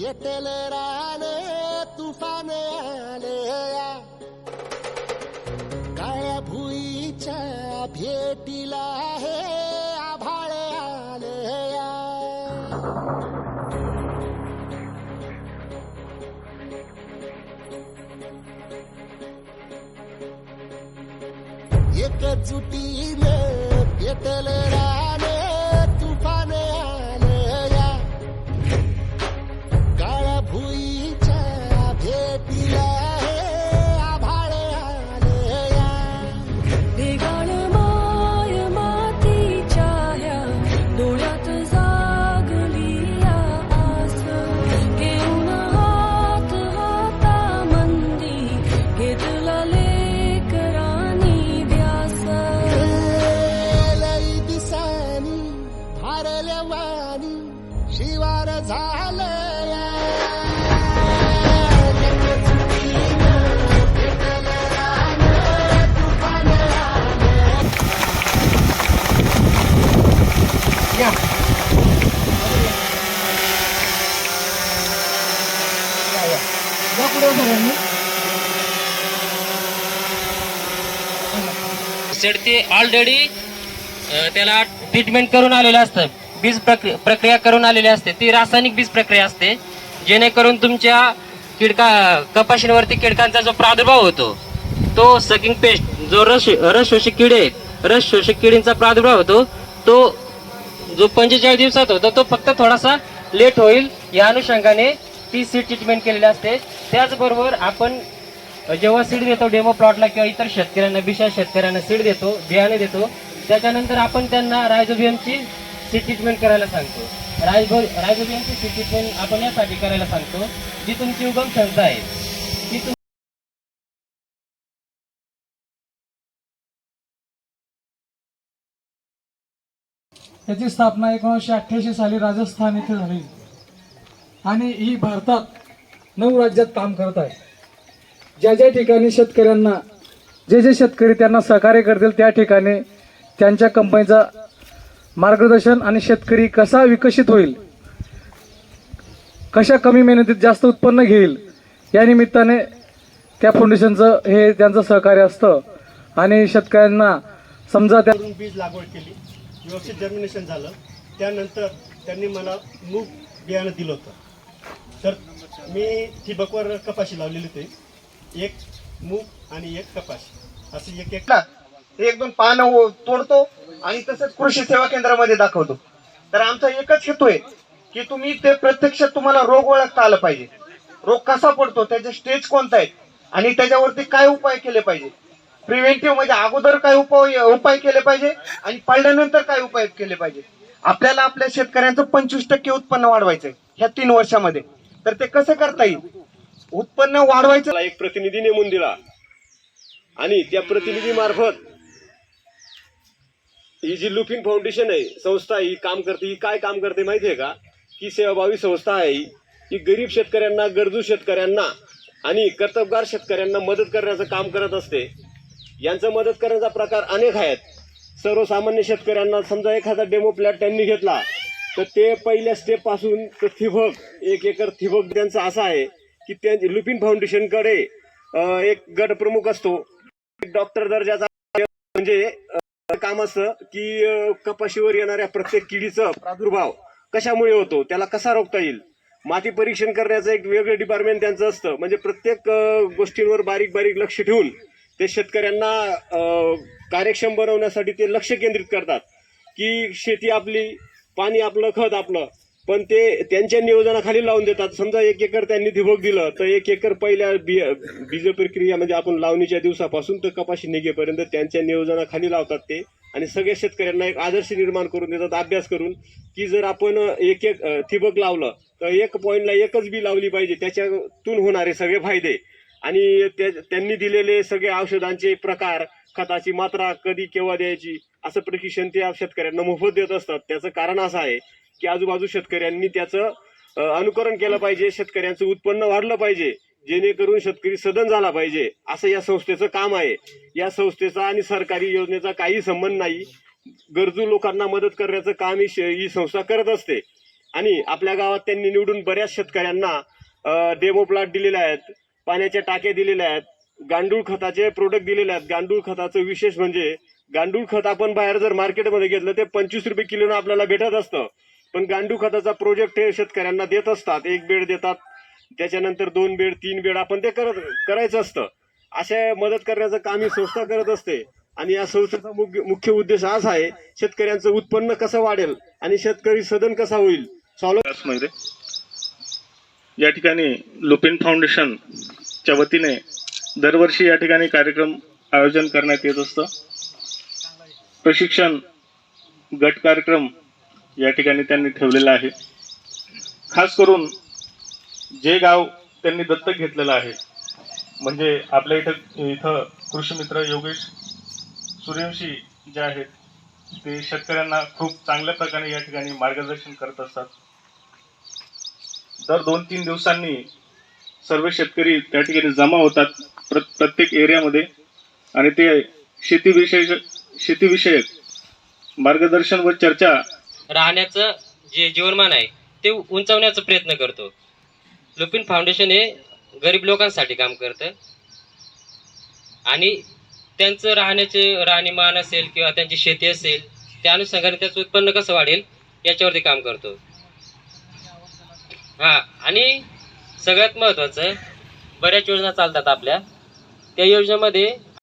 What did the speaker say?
पेटल रान तुफान आलया काळ्या भुईच्या भेटीला हे आभाळ आले एकजुटीने पेटल शिवार झालया सेट ते ऑलरेडी त्याला ट्रीटमेंट करून आलेलं असतं. बीज प्रक्रिया प्रक्रिया करून आलेली असते. ती रासायनिक बीज प्रक्रिया असते जेणेकरून तुमच्या किडका कपाशींवरती किडकांचा जो प्रादुर्भाव होतो तो सकिंग पेस्ट जो रस रस शोषक किडे आहेत रस शोषक किडींचा प्रादुर्भाव होतो तो जो पंचेचाळीस दिवसात होतो तो फक्त थोडासा लेट होईल. या अनुषंगाने ती सीड ट्रीटमेंट केलेली असते. त्याचबरोबर आपण जेव्हा सीड देतो डेमो प्लॉटला किंवा इतर शेतकऱ्यांना बिशा शेतकऱ्यांना सीड देतो बियाणे देतो त्याच्यानंतर आपण त्यांना रायझोबियमची सीड ट्रीटमेंट करायला सांगतो. राजभर रायझोबियमची सीड ट्रीटमेंट आपण यासाठी करायला सांगतो जी तुमची उगम क्षमता आहे. ती तुम- याची स्थापना एकोणीसशे अठ्ठ्याऐंशी साली राजस्थान येथे झाली. आणि ही भारतात नऊ राज्यात काम करत आहे. ज्या ज्या ठिकाणी शेतकऱ्यांना जे जे शेतकरी त्यांना सहकार्य करतील त्या ठिकाणी त्यांच्या कंपनीचा मार्गदर्शन आणि शेतकरी कसा विकसित होईल? कशा कमी मेहनतीत जास्त उत्पन्न घेईल? या निमित्ताने त्या फाउंडेशनचं हे त्यांचं सहकार्य असतं. आणि शेतकऱ्यांना समजा त्या बीज लागवड केली व्यवस्थित जर्मिनेशन झालं. त्यानंतर त्यांनी मला मूग बियाणं दिलं होतं. तर मी ठिबकवर कपाशी लावलेली होती. एक मूग आणि एक कपाशी. असं एक एक ते एक दोन पानं तोडतो आणि तसंच कृषी सेवा केंद्रामध्ये दाखवतो. तर आमचा एकच हेतू आहे की तुम्ही ते प्रत्यक्षात तुम्हाला रोग ओळखता आलं पाहिजे. रोग कसा पडतो त्याचे स्टेज कोणता आहे आणि त्याच्यावरती काय उपाय केले पाहिजे? प्रिव्हेंटिव्ह म्हणजे अगोदर काय उपाय उपाय केले पाहिजे आणि पडल्यानंतर काय उपाय केले पाहिजे? आपल्याला आपल्या शेतकऱ्यांचं पंचवीस टक्के उत्पन्न वाढवायचंय ह्या तीन वर्षामध्ये. तर ते कसं करता येईल? उत्पन्न वाढवायचं एक प्रतिनिधी नेमून दिला. आणि त्या प्रतिनिधी मार्फत ही जी लुफिन फाउंडेशन आहे संस्था ही काम करते ही काय काम करते माहिती आहे का? ही सेवाभावी संस्था आहे ही. गरीब शेतकऱ्यांना गरजू शेतकऱ्यांना आणि कर्तबगार शेतकऱ्यांना मदत करण्याचं काम करत असते. यांचं मदत करण्याचा प्रकार अनेक आहेत. सर्वसामान्य शेतकऱ्यांना समजा एखादा डेमो प्लॅट त्यांनी घेतला तर ते पहिल्या स्टेपपासून तर थिबक एक एकर थिबक त्यांचं असं आहे की त्या लुपिन फाउंडेशनकडे एक गट प्रमुख असतो. डॉक्टर दर्जाचा म्हणजे काम असतं की कपाशीवर येणाऱ्या प्रत्येक किडीचं प्रादुर्भाव कशामुळे होतो त्याला कसा रोखता येईल? माती परीक्षण करण्याचं एक वेगळं डिपार्टमेंट त्यांचं असतं. म्हणजे प्रत्येक गोष्टींवर बारीक बारीक लक्ष ठेवून ते शेतकऱ्यांना कार्यक्षम बनवण्यासाठी ते लक्ष केंद्रित करतात. की शेती आपली पाणी आपलं खत आपलं. पण ते त्यांच्या नियोजनाखाली लावून देतात. समजा एक एकर त्यांनी धिबक दिलं तर एक एकर पहिल्या बी बीज प्रक्रिया म्हणजे आपण लावणीच्या दिवसापासून तर कपाशी निघेपर्यंत त्यांच्या नियोजनाखाली लावतात ते. आणि सगळ्या शेतकऱ्यांना एक आदर्श निर्माण करून देतात अभ्यास करून की जर आपण एक एक ठिबक लावलं तर एक पॉईंटला एकच बी लावली पाहिजे. त्याच्यातून होणारे सगळे फायदे. आणि त्या- त्यांनी दिलेले सगळे औषधांचे प्रकार खताची मात्रा कधी केव्हा द्यायची असं प्रशिक्षण ते शेतकऱ्यांना मोफत देत असतात. त्याचं कारण असं आहे की आजूबाजू शेतकऱ्यांनी त्याचं अनुकरण केलं पाहिजे शेतकऱ्यांचं उत्पन्न वाढलं पाहिजे जेणेकरून शेतकरी सदन झाला पाहिजे असं या संस्थेचं काम आहे. या संस्थेचा आणि सरकारी योजनेचा काही संबंध नाही. गरजू लोकांना मदत करण्याचं काम ही श- ही संस्था करत असते. आणि आपल्या गावात त्यांनी निवडून बऱ्याच शेतकऱ्यांना डेमो प्लॉट दिलेले आहेत पाण्याच्या टाक्या दिलेल्या आहेत गांडूळ खताचे प्रोडक्ट दिलेले आहेत. गांडूळ खताचं विशेष म्हणजे गांडूळ खत आपण बाहेर जर मार्केटमध्ये घेतलं ते पंचवीस रुपये किलोनं आपल्याला भेटत असतं. पण गांडू खताचा प्रोजेक्ट हे शेतकऱ्यांना देत असतात. एक बेड देतात. त्याच्यानंतर दोन बेड तीन बेड आपण ते करत करायचं असतं. अशा मदत करण्याचं काम ही संस्था करत असते. आणि या संस्थेचा मुख्य मुख्य उद्देश हाच आहे शेतकऱ्यांचं उत्पन्न कसं वाढेल आणि शेतकरी सदन कसा होईल? स्वावलंबी या ठिकाणी लुपिन फाउंडेशनच्या वतीने दरवर्षी या ठिकाणी कार्यक्रम आयोजन करण्यात येत असतं. प्रशिक्षण गट कार्यक्रम या ठिकाणी त्यांनी ठेवलेला आहे. खास करून जे गाव त्यांनी दत्तक घेतलेलं आहे म्हणजे आपल्या इथं इथं कृषी मित्र योगेश सूर्यवंशी जे आहेत ते शेतकऱ्यांना खूप चांगल्या प्रकारे या ठिकाणी मार्गदर्शन करत असतात. दर दोन तीन दिवसांनी सर्व शेतकरी त्या ठिकाणी जमा होतात प्र प्रत्येक एरियामध्ये. आणि ते शेतीविषयक शेतीविषयक मार्गदर्शन व चर्चा राहण्याचं जे जीवनमान आहे ते उंचावण्याचा प्रयत्न करतो. लुपिन फाउंडेशन हे गरीब लोकांसाठी काम करतं. आणि त्यांचं राहण्याचे राहणीमान असेल किंवा त्यांची शेती असेल त्या अनुषंगाने त्याचं उत्पन्न कसं वाढेल याच्यावरती काम करतो. हा आणि सगळ्यात महत्त्वाचं बऱ्याच योजना चालतात आपल्या. त्या योजनेमध्ये